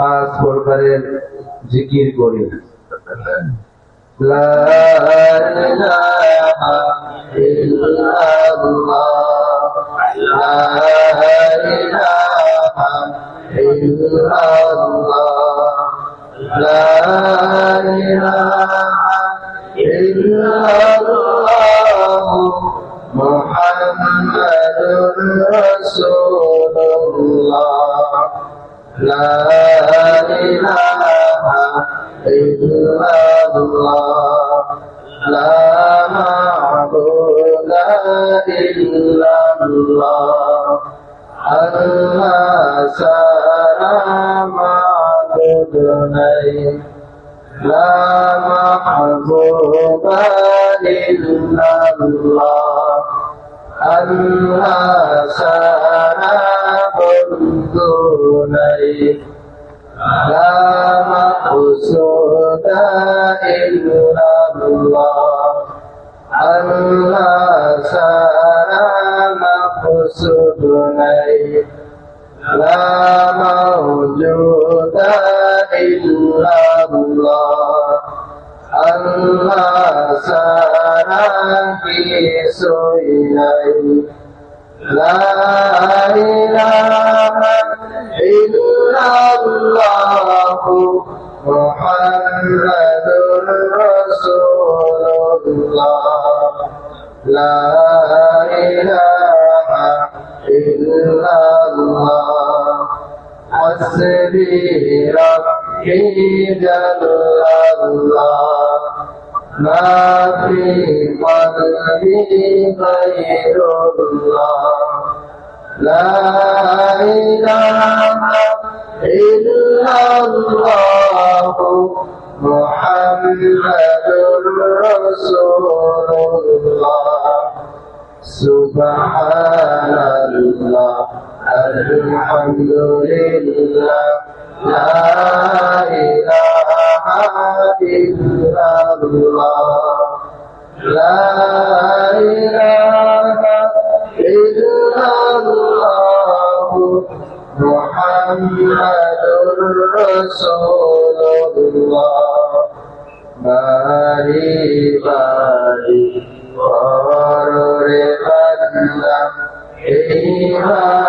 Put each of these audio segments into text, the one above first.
পাঁচ প্রকারের জিকির করি। লা ইলাহা ইল্লাল্লাহ। إله إلا الله لا معبود إلا الله الله سلام عبدني لا محبوب إلا الله الله سلام tu này la ma ta illa allah allah sana ma này la mawjuda illa allah allah sana fi sunnah لا إله إلا الله محمد رسول الله لا إله إلا الله حسبي ربي جل الله ما في قلبي غير الله لا إله إلا الله محمد رسول الله سبحان الله. الحمد لله لا إله إلا الله لا إله إلا الله محمد رسول الله বাড়ি বাড়ি কররে বান্দা এই বাড়ি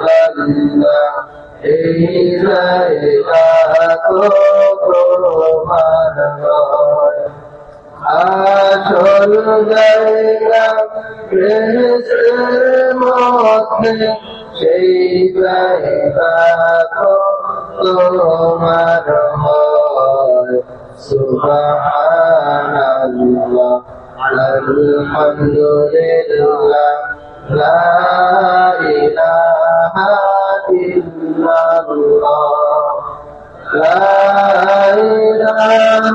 বান্দা এই জায়গা তো তোমার সেই জায়গা তো তোমার সুবহানাল্লাহ আলহামদুলিল্লাহ লা ইলাহা إلا الله لا إله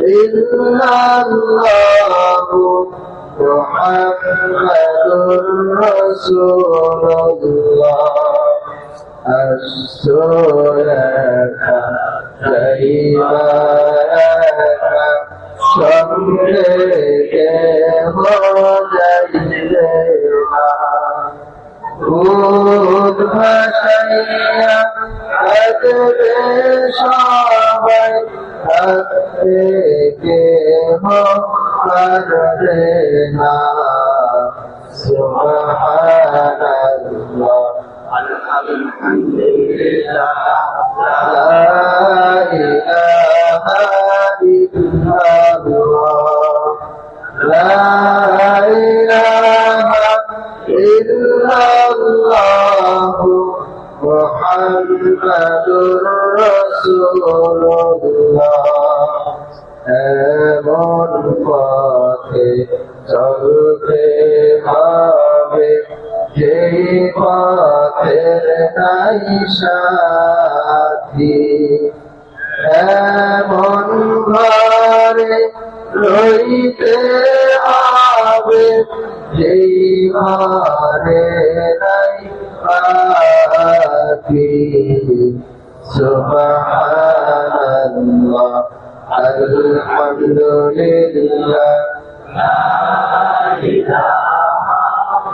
إلا الله محمد رسول الله أرسلك كيما لك যেই পথের নাই সাথী এমন ঘরে রইতে হবে যেই ঘরে নাই পাখি সুবহানাল্লাহ, আলহামদুলিল্লাহ। লা ইলাহা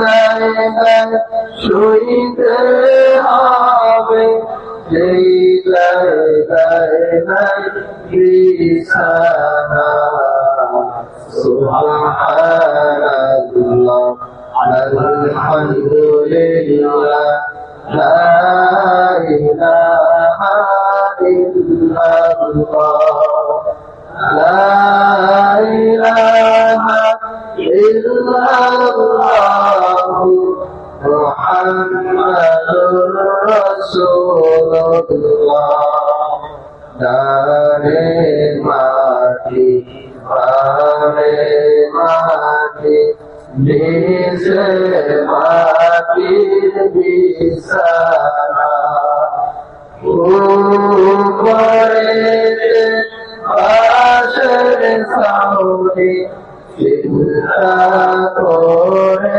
জায়গায় শুইতে হবে। যেই নাই বিছানা সুবহানাল্লাহ আলহামদুলিল্লাহ লা ইলাহা ইল্লাল্লাহ ইলাহা ইল্লাল্লাহ মুহাম্মাদুর রাসূলুল্লাহ দারে মাটি পারে মাটি নিজে মাটির বিছানা উপরে পাশের সাউরি চিন্তা করে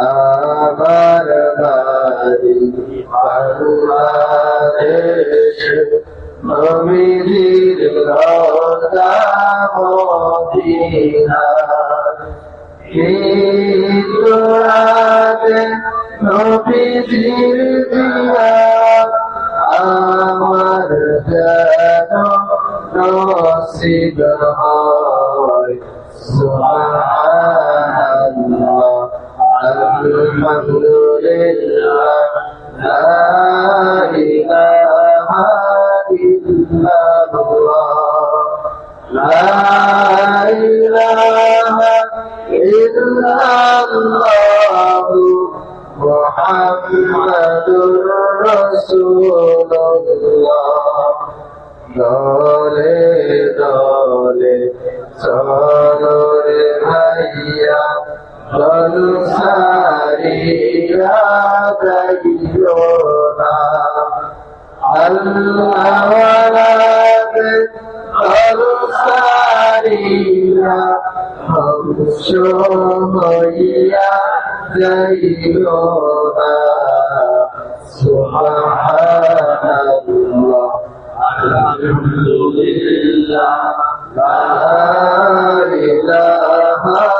আমার বাড়ি বাংলাদেশ নবীজির রোজা মদিনা। হিন্দুরাতে নবীজির দিয়া আমার যেন নসিব হয়। সুবহানাল্লাহ আলহামদুলিল্লাহ লা ইলাহা ইল্লাল্লাহ লা ইলাহা ইল্লাল্লাহ মুহাম্মাদুর রাসূলুল্লাহ দলে দলে চলরে ভাইয়া দল সারিয়া না আল্লাহ দল সারিয়া হইয়া যাইও না সুবহানাল্লাহ আলহামদুলিল্লাহ লা ইলাহা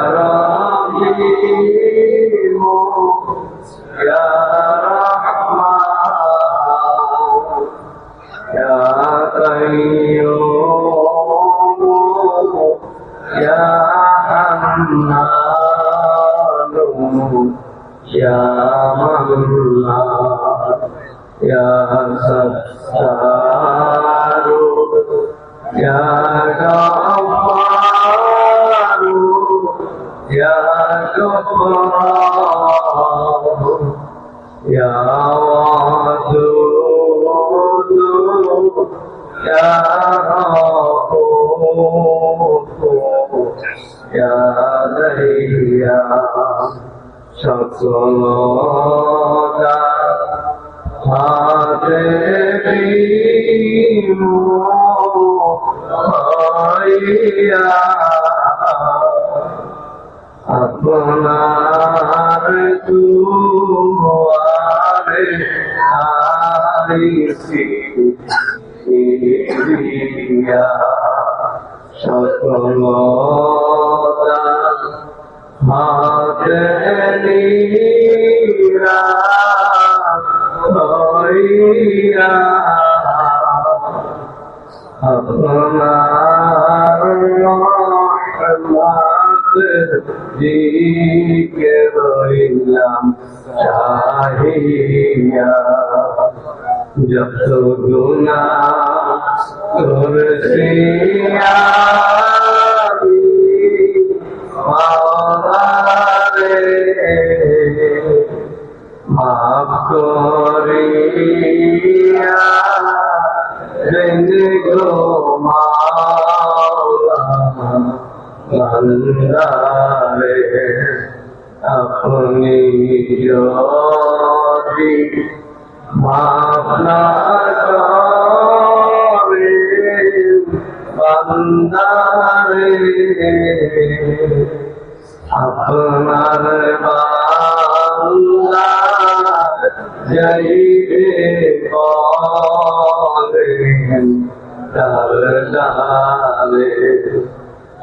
আপনার দুয়ারে আইছি সকল হাতে নীরা হইয়া দিকে রইলাম চাহিয়া যত গুণা মাওলারে মাফ করিয়া বান্দারে আপনি যদি মাফ না করেন আপনার বান্দা যাইবে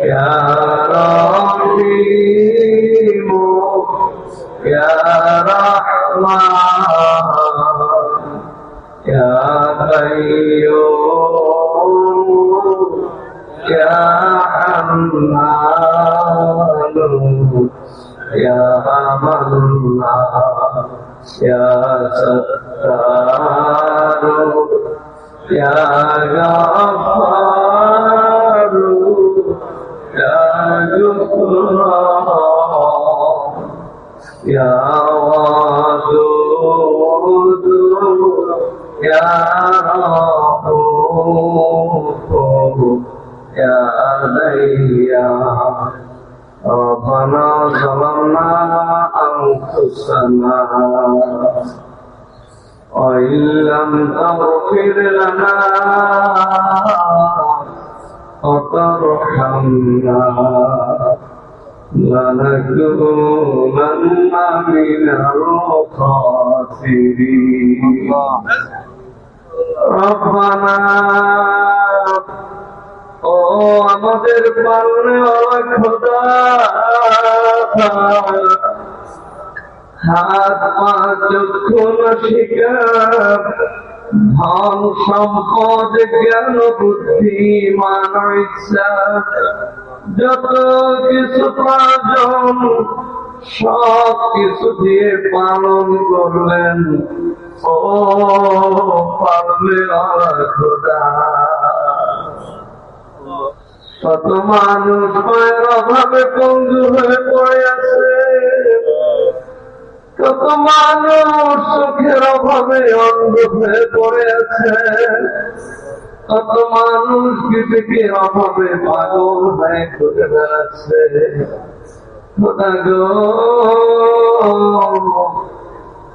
ইয়া রহিম ইয়া রাহমান ইয়া কাইয়্যুম ইয়া হান্নান ইয়া মান্নান ইয়া সত্তার ইয়া গাফফার يا ودود يا رؤوف يا بياع ربنا ظلمنا أنفسنا وإن لم تغفر لنا وترحمنا لنكونن من الخاسرين ربنا ও আমাদের পালনে খোদা হাত পা চক্ষু শিকার ধন সম্পদ, জ্ঞান, বুদ্ধি, মান, ইচ্ছা, যত কিছু প্রয়োজন, সব কিছু দিয়ে পালন করলেন। ও পালনে খোদা। মানুষ মায়ের অভাবে পঙ্গু হয়ে পড়ে আছে। কত মানুষ চোখের অভাবে অন্ধ হয়ে পড়ে আছে কত মানুষ বিবেকের অভাবে পাগল হয়ে ঘুরে বেড়াচ্ছে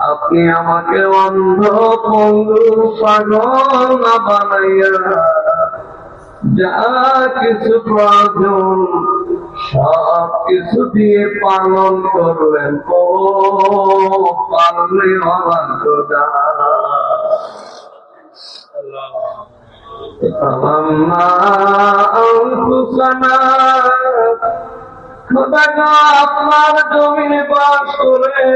আপনি আমাকে অন্ধ, পঙ্গু, পাগল না বানাইয়া যা কিছু প্রয়োজন সব কিছু দিয়ে পালন করলেন। ও, পালনে আপনার জমিনে বাস করে,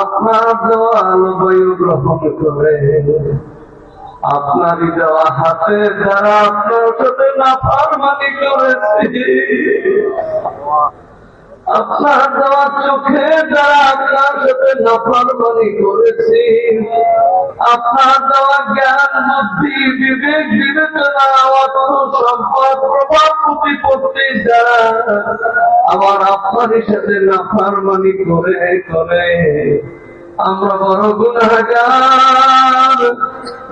আপনার দল বয়ু গ্রহণ করে। আপনারই দেওয়া হাতে যারা আপনার সাথে না ফারমানি করেছে। আপনার দেওয়া চোখে যারা আপনার সাথে নফরমানি করেছি। আপনার দেওয়া জ্ঞান, বুদ্ধি, বিবেক, বিবেচনা, অর্থ, সম্পদ, প্রভাব, প্রতিপত্তি যারা আবার আপনার সাথে নফরমানি করে করে। আমরা বড় গুণাগার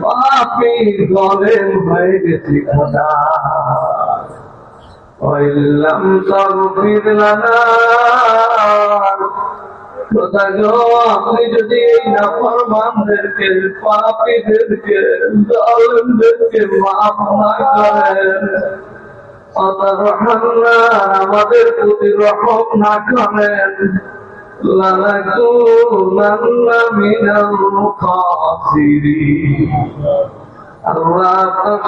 বাপি বলেন হয়ে গেছি খোদা ওইলাম তরফির আপনি যদি আমাদের প্রতি রকম না করেন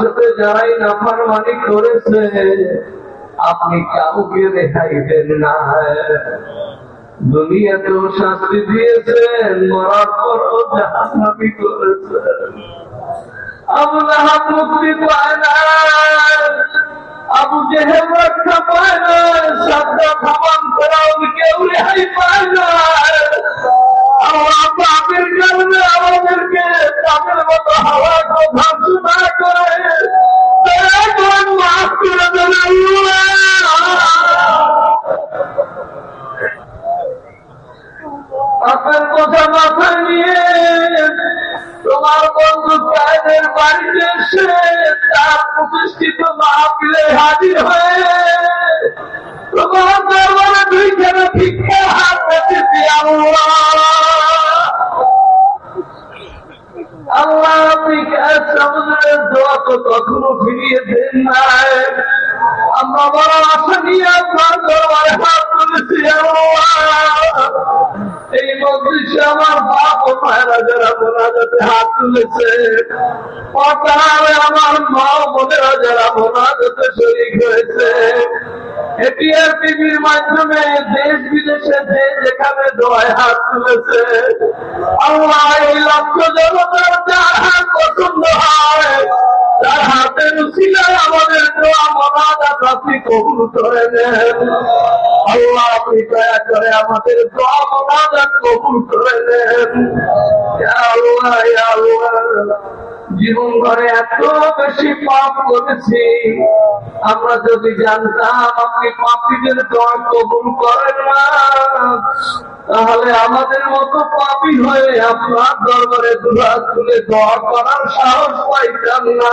সাথে যারাই নাফারমানি করেছে, আপনি কাউকে রেখাই দেন না। দুনিয়াতেও শাস্তি দিয়েছেন, মরার পরও করেছেন আবু জেহেল রক্ষা পায় না মোনাজাতে হাত তুলেছে। আমার মা বোনেরা যারা মোনাজাতে শরিক হয়েছে। এটিআর টিভির মাধ্যমে দেশ বিদেশে যে যেখানে দোয়ায় হাত তুলেছে। আল্লাহ এই লক্ষ জনতার যার হাত পছন্দ হয় জীবন ঘরে এত বেশি পাপ করেছি। আমরা যদি জানতাম আপনি পাপীদের দোয়া কবুল করেন না, তাহলে আমাদের মতো পাপি হয়ে আপনার দরবারে দুরা তুলে দোয়া করার সাহস পাইতাম না।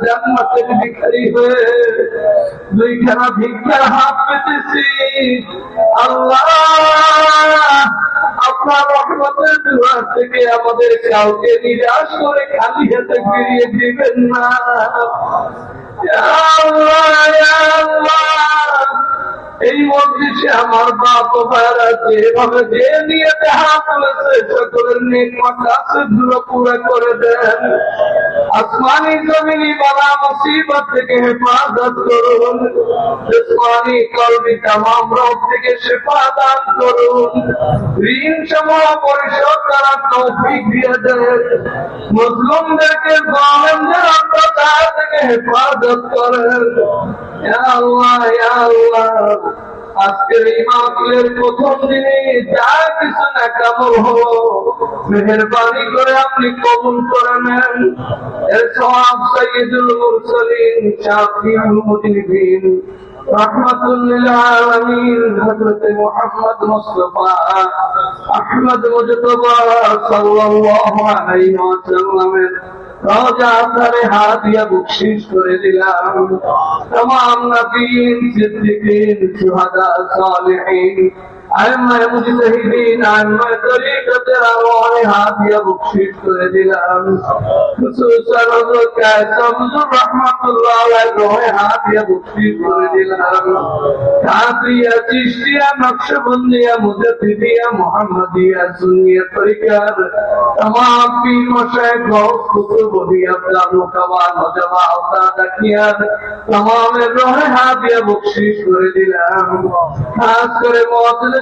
জান্নাতের ভিখারি হয়ে দুইখানা ভিক্ষার হাত পেতেছি আল্লাহ আপনার রহমতের দুয়ার থেকে আমাদের কাউকে নিরাশ করে খালি হাতে ফিরিয়ে দিবেন না এই মন্দিরে আমার বাপ ভাইরা যেভাবে যে নিয়ে দেহা তুলেছে সকলের নির্মাণ কাছে দূর পুরা করে দেন আসমানি জমিনি বালা মুসিবত থেকে হেফাজত করুন। জসমানি কলমি তামাম রোগ থেকে শেফা দান করুন। ঋণ সমূহ পরিশোধ করার তৌফিক দিয়ে দেন। মুসলিমদেরকে জালেমদের অত্যাচার থেকে হেফাজত করেন। আল্লাহ আল্লাহ। আজকের এই প্রথম দিনে যা কিছু না কেমন হলো, মেহরবানি করে আপনি কবুল করে নেন। এর সব সৈয়দুল মুরসালিন, শাফিউল আলামিন হযরত মুহাম্মদ মুস্তাফা আহমদ عما المجتهدين عما طريقة روانها في بخشيت لدلان خصوصا رزق سمز رحمة الله وجهها في بخشيت لدلان تعطية تشتية نقشبندية مجتهدية محمدية سنية طريقة تمام في مشايخ غوث قطب هي أبدان وكبار وجماع أبدان أكيان تمام الروح هابية بخشيش لدلان خاص করে মতলে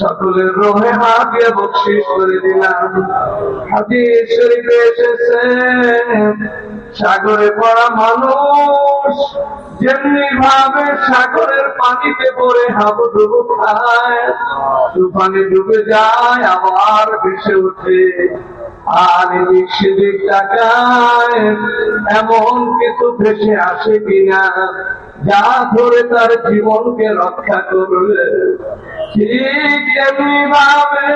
সকলের রোহে বকশিস করে দিলাম। হাদিস শরীফে এসেছে। সাগরে পড়া মানুষ, যেমনি ভাবে সাগরের পানিতে পড়ে হাবুডুবু খায়, তুফানে ডুবে যায়, আবার ভেসে ওঠে। আর সেদিক তাকায়, এমন কিছু ভেসে আসে কিনা? যা ধরে তার জীবনকে রক্ষা করবে। ঠিক এমনি ভাবে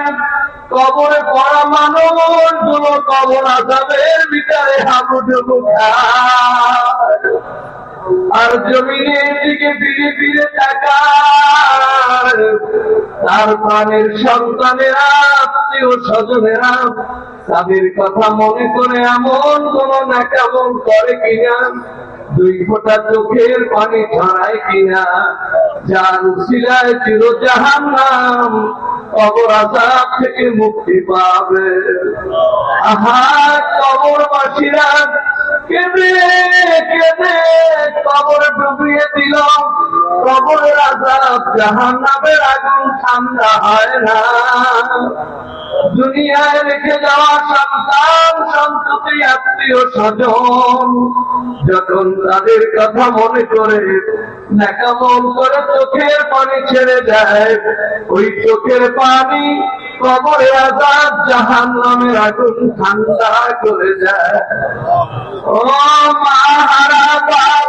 কবরে পড়া মানুষগুলো কবর আসামের ভিতরে হাবুডুবু আর জমিনের দিকে ফিরে ফিরে তার প্রাণের সন্তানেরা, আত্মীয় স্বজনেরা, তাদের কথা মনে করে এমন কোন না কেমন করে কিনা? দুই ফোঁটা চোখের পানি ছড়ায় কিনা। যার শিলায় চির জাহান নাম কবর আজাব থেকে মুক্তি পাবে। আহা, কবরবাসীরা কেঁদে দুনিয়ায় রেখে যাওয়া সন্তান সন্ততি আত্মীয় স্বজন যখন তাদের কথা মনে করে ন্যাকামল করে চোখের পানি ছেড়ে যায় ওই চোখের পানি কবরে আজাদ জাহান নামের আগুন ঠান্ডা করে যায় ও মা হারা বাপ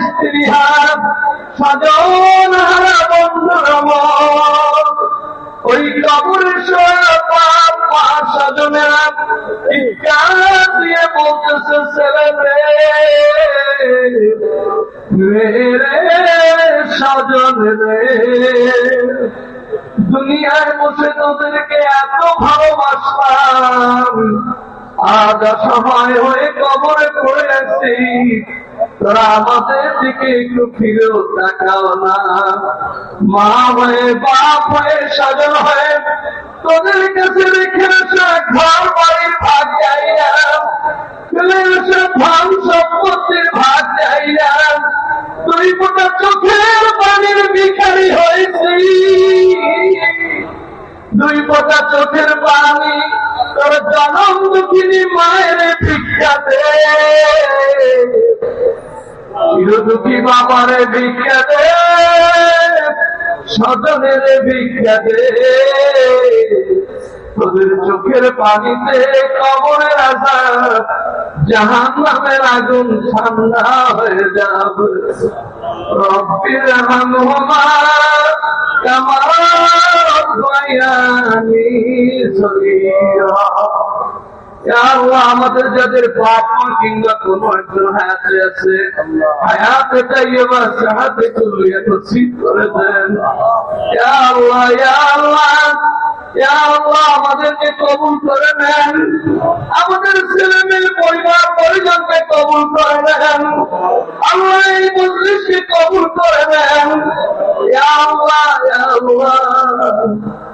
স্ত্রী হারা বন্ধুর ওই কবরের পাপ মা স্বজনেরা চিৎকার দিয়ে বলতেছে ছেলে রে রে রে দুনিয়ায় বসে তোদেরকে এত ভালোবাসতাম। আজ সময় হয়ে কবরে পড়ে আছি তোরা আমাদের দিকে একটু ফিরেও তাকাও না। মা হয়ে, বাপ হয়ে সাজন হয়ে, তোদের কাছে রেখে ঘর বাড়ির ভাগ যাই ধান সম্পত্তির ভাগ যাই না দুই ফোটা চোখের দুই ফোটা চোখের পানি, তোর জনম দুঃখিনী মায়ের ভিক্ষা দে চিরদুখী বাবারে দে স্বজনের দে তোদের চোখের পানিতে কবরের আশা জাহান নামের আগুন ঠান্ডা হয়ে যাবে। রব্বির হামহুমা কামা রব্বায়ানি সগীরা আল্লাহ আমাদের যাদের পাপ কিংবা কোন একজন হায়াতে আছে, হায়াতে তাইবা সাহাতে কুলিয়া নসিব করে দেন। আমাদেরকে কবুল করে নেন। আমাদের ছেলে মেয়ে পরিবার পরিজনকে কবুল করে নেন। আল্লাহ এই মজলিসকে কবুল করে নেন। আল্লাহ আল্লাহ।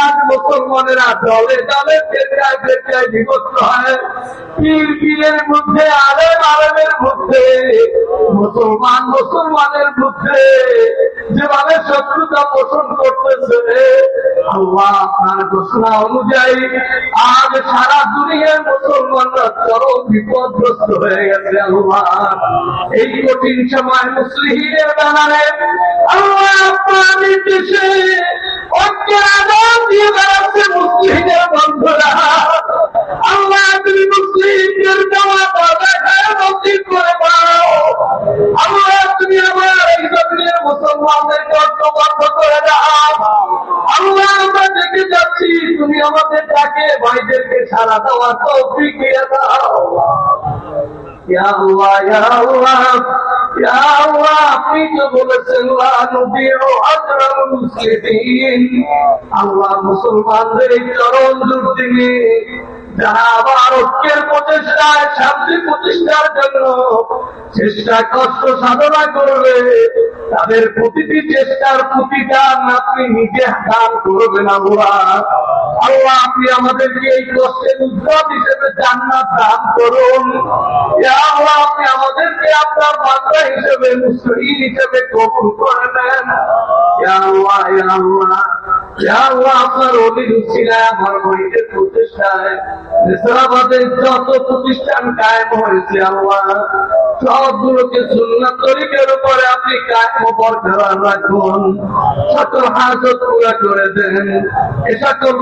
আজ মুসলমানেরা দলে দলে বিভক্ত হয়। মধ্যে, আলেম আলেমের মধ্যে, মুসলমান মুসলমানের মধ্যে যেভাবে শত্রুতা পোষণ করতেছে আপনার ঘোষণা অনুযায়ী আজ সারা দুনিয়ার মুসলমানরা চরম বিপদগ্রস্ত হয়ে গেছে, আল্লাহ। এই কঠিন সময় মুসলিমের জানালে আল্লাহ আপনার নির্দেশে ঐক্যের আদান দিয়ে তুমি দেওয়া আমার এই জমিনের মুসলমানদেরকে ঐক্যবদ্ধ আমরা দেখে যাচ্ছি, তুমি আমাদের ডাকে, ভাইদেরকে সারা তৌফিক দিয়ে দাও। আপনি তো বলেছেন আল্লাহ মুসলমানদের চরম দুর্দিনে যারা আবার শান্তি প্রতিষ্ঠার জন্য চেষ্টা কষ্ট সাধনা করবে তাদের প্রতিটি চেষ্টার প্রতিদান আপনি নিজে দান করবেন আল্লাহ আল্লাহ, আপনি আমাদেরকে এই কষ্টের উদ্ভব হিসেবে জান্নাত দান করুন। আল্লাহ, আপনি আমাদেরকে আপনার বান্দা হিসেবে, মুসলিম হিসেবে কবুল করে নেন। আল্লাহ আল্লাহ।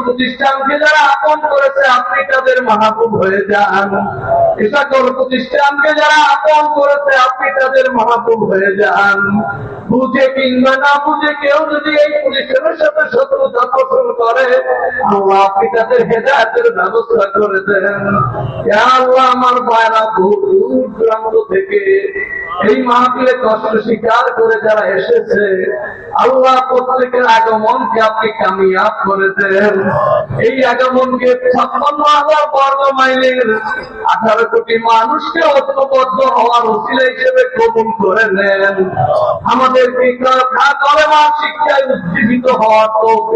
প্রতিষ্ঠানকে যারা আপন করেছে, আপনি তাদের মাহবুব হয়ে যান। এ প্রতিষ্ঠানকে যারা আপন করেছে, আপনি তাদের মাহবুব হয়ে যান। বুঝে কিংবা না বুঝে কেউ যদি এই প্রতিষ্ঠানের সাথে শত্রুতা পোষণ করে আল্লাহ হেদায়তের ব্যবস্থা করে দেন আমার ভাইরা বহু দূর থেকে এই মাহফিলে কষ্ট স্বীকার করে যারা এসেছে, আল্লাহ প্রত্যেকের আগমনকে আপনি কামিয়াব করে দেন এই আগমনকে ছাপ্পান্ন হাজার বর্গ মাইলের আঠারো কোটি মানুষকে ঐক্যবদ্ধ হওয়ার উচিলা হিসেবে কবুল করে নেন। আমাদেরকে কথা কলেমা শিক্ষায় উজ্জীবিত হওয়ার তৌফিক